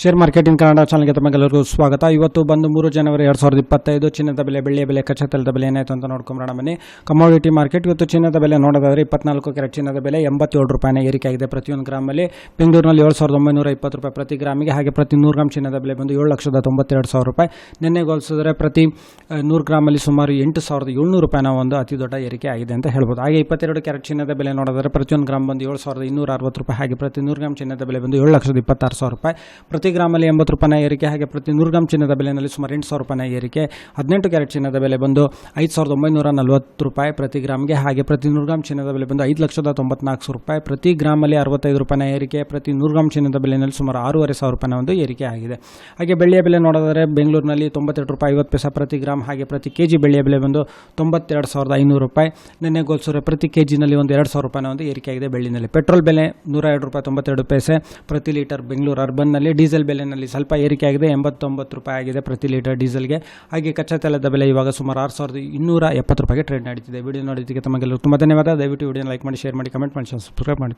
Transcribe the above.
Share market in Kannada ಚಾನಲ್ಗೆ ತಮಗೆಲ್ಲರಿಗೂ ಸ್ವಾಗತ. ಇವತ್ತು ಬಂದು ಮೂರು ಜನವರಿ ಎರಡು ಸಾವಿರದ ಇಪ್ಪತ್ತೈದು, ಚಿನ್ನದ ಬೆಲೆ, ಬೆಳ್ಳಿಯ ಬೆಲೆ, ಕಚ್ಚಾ ತೈಲದ ಬೆಲೆ ಏನಾಯಿತು ಅಂತ ನೋಡ್ಕೊಂಬರೋಣ ಬನ್ನಿ. ಕಮೋಡಿಟಿ ಮಾರ್ಕೆಟ್ ಇವತ್ತು ಚಿನ್ನದ ಬೆಲೆ ನೋಡೋದಾದ್ರೆ ಇಪ್ಪತ್ನಾಲ್ಕು ಕ್ಯಾರೆಟ್ ಚಿನ್ನದ ಬೆಲೆ ಎಂಬತ್ತೇಳು ರೂಪಾಯಿನ ಏರಿಕೆ ಆಗಿದೆ ಪ್ರತಿಯೊಂದು ಗ್ರಾಮಲ್ಲಿ. ಬೆಂಗಳೂರಿನಲ್ಲಿ ಏಳು ಸಾವಿರದ ಒಂಬೈನೂರ ಇಪ್ಪತ್ತು ರೂಪಾಯಿ ಪ್ರತಿ ಗ್ರಾಮಿಗೆ, ಹಾಗೆ ಪ್ರತಿ ನೂರು ಗ್ರಾಮ್ ಚಿನ್ನದ ಬೆಲೆ ಬಂದು ಏಳು ಲಕ್ಷದ ತೊಂಬತ್ತೆರಡು ಸಾವಿರ ರೂಪಾಯಿ. ನಿನ್ನೆ ಪ್ರತಿ ನೂರು ಗ್ರಾಮಲ್ಲಿ ಸುಮಾರು ಎಂಟು ಸಾವಿರದ ಏಳ್ನೂರು ರೂಪಾಯಿನ ಒಂದು ಅತಿ ದೊಡ್ಡ ಏರಿಕೆ ಆಗಿದೆ ಅಂತ ಹೇಳ್ಬೋದು. ಹಾಗೆ ಇಪ್ಪತ್ತೆರಡು ಕ್ಯಾರೆಟ್ ಚಿನ್ನದ ಬೆಲೆ ನೋಡಿದ್ರೆ ಪ್ರತಿಯೊಂದು ಗ್ರಾಮ್ ಬಂದು ಏಳು ಸಾವಿರದ ಇನ್ನೂರ ಅರವತ್ತು ರೂಪಾಯಿ, ಹಾಗೆ ಪ್ರತಿ ನೂರು ಗ್ರಾಮ್ ಚಿನ್ನದ ಬೆಲೆ ಬಂದು ಏಳು ಲಕ್ಷದ ಇಪ್ಪತ್ತಾರು ಸಾವಿರ ರೂಪಾಯಿ. ಪ್ರತಿ ಗ್ರಾಮಲ್ಲಿ ಎಂಬತ್ತು ರೂಪಾಯಿನ ಏರಿಕೆ ಹಾಗೆ ಪ್ರತಿ ನೂರು ಗ್ರಾಮ್ ಚಿನ್ನದ ಬೆಲೆಯಲ್ಲಿ ಸುಮಾರು ಎಂಟು ಸಾವಿರ ರೂಪಾಯಿನ ಏರಿಕೆ, ಹದಿನೆಂಟು ಕ್ಯಾರೆಟ್ ಚಿನ್ನದ ಬೆಲೆ ಬಂದು ಐದು ಸಾವಿರದ ಒಂಬೈನೂರ ನಲವತ್ತು ರೂಪಾಯಿ ಪ್ರತಿ ಗ್ರಾಮ್ಗೆ ಹಾಗೆ ಪ್ರತಿ ನೂರು ಗ್ರಾಮ್ ಚಿನ್ನದ ಬೆಲೆ ಬಂದು ಐದು ಲಕ್ಷದ ತೊಂಬತ್ನಾಲ್ಕು ರೂಪಾಯಿ ಪ್ರತಿ ಗ್ರಾಮಲ್ಲಿ ಅರವತ್ತೈದು ರೂಪಾಯಿನ ಏರಿಕೆ, ಪ್ರತಿ ನೂರು ಗ್ರಾಮ್ ಚಿನ್ನದ ಬೆಲೆಯಲ್ಲಿ ಸುಮಾರು ಆರೂವರೆ ಸಾವಿರ ರೂಪಾಯಿನ ಒಂದು ಏರಿಕೆ ಆಗಿದೆ. ಹಾಗೆ ಬೆಳ್ಳಿಯ ಬೆಲೆ ನೋಡಿದರೆ ಬೆಂಗಳೂರಿನಲ್ಲಿ ತೊಂಬತ್ತೆರಡು ರೂಪಾಯಿ ಐವತ್ತು ಪೈಸೆ ಪ್ರತಿ ಗ್ರಾಮ್ ಹಾಗೆ ಪ್ರತಿ ಕೆ ಜಿ ಬೆಳ್ಳಿಯ ಬೆಲೆ ಬಂದು ತೊಂಬತ್ತೆರಡು ಸಾವಿರದ ಐನೂರು ರೂಪಾಯಿ. ನಿನ್ನೆ ಗೋಲ್ಸೂರೆ ಪ್ರತಿ ಕೆ ಜಿನಲ್ಲಿ ಒಂದು ಎರಡು ಸಾವಿರ ರೂಪಾಯಿನ ಒಂದು ಏರಿಕೆ ಆಗಿದೆ ಬೆಳ್ಳಿನಲ್ಲಿ. ಪೆಟ್ರೋಲ್ ಬೆಲೆ ನೂರ ಎರಡು ರೂಪಾಯಿ ತೊಂಬತ್ತೆರಡು ಪೈಸೆ ಪ್ರತಿ ಲೀಟರ್ ಬೆಂಗಳೂರು ಅರ್ಬನ್ನಲ್ಲಿ, ಡೀಸೆಲ್ ಬೆಲೆನಲ್ಲಿ ಸ್ವಲ್ಪ ಏರಿಕೆ ಆಗಿದೆ. ಎಂಬತ್ತೊಂಬತ್ತು ರೂಪಾಯಿ ಆಗಿದೆ ಪ್ರತಿ ಲೀಟರ್ ಡೀಸೆಲ್ಗೆ. ಹಾಗೆ ಕಚ್ಚಾ ತೈಲದ ಬೆಲೆ ಇವಾಗ ಸುಮಾರು ಆರು ಸಾವಿರದ ಇನ್ನೂರ ಎಪ್ಪತ್ತು ರೂಪಾಯಿಗೆ ಟ್ರೇಡ್ ನಡೀತಿದೆ. ವಿಡಿಯೋ ನೋಡಿದ್ದಕ್ಕೆ ತಮಗೆಲ್ಲರೂ ತುಂಬ ಧನ್ಯವಾದ. ದಯವಿಟ್ಟು ವಿಡಿಯೋ ಲೈಕ್ ಮಾಡಿ ಶೇರ್ ಮಾಡಿ ಕಮೆಂಟ್ ಮಾಡಿ ಸಬ್ಸ್ಕ್ರೈಬ್ ಮಾಡಿ